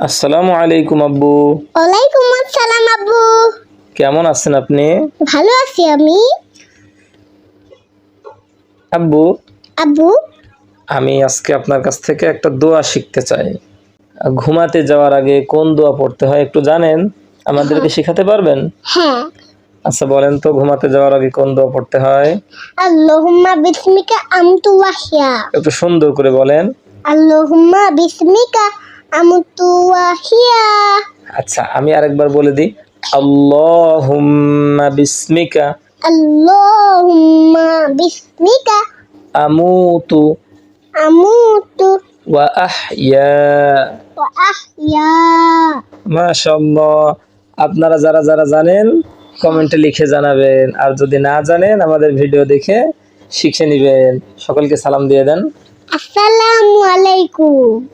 আসসালামু আলাইকুম আব্বু। ওয়ালাইকুম আসসালাম আব্বু। কেমন আছেন আপনি? ভালো আছি আমি। আব্বু। আব্বু। আমি আজকে আপনার কাছ থেকে একটা দোয়া শিখতে চাই। ঘুমাতে যাওয়ার আগে কোন দোয়া পড়তে হয় একটু জানেন? আমাদেরকে শেখাতে পারবেন? হ্যাঁ। আচ্ছা বলেন তো ঘুমাতে যাওয়ার আগে কোন দোয়া পড়তে হয়? আল্লাহুম্মা বিসমিকা আমতু ওয়াহিয়া। একটু সুন্দর করে বলেন। আল্লাহুম্মা বিসমিকা আমতু ওয়াহিয়া আচ্ছা আমি আরেকবার বলে দিই। আল্লাহুম্মা বিসমিকা। আল্লাহুম্মা বিসমিকা। আমুতু। আমুতু। ওয়া আহইয়া। ওয়া আহইয়া। মাশাআল্লাহ। আপনারা যারা যারা জানেন কমেন্টে লিখে জানাবেন। আর যদি না জানেন আমাদের ভিডিও দেখে শিখে নেবেন। সকলকে সালাম দিয়ে দেন। আসসালামু আলাইকুম।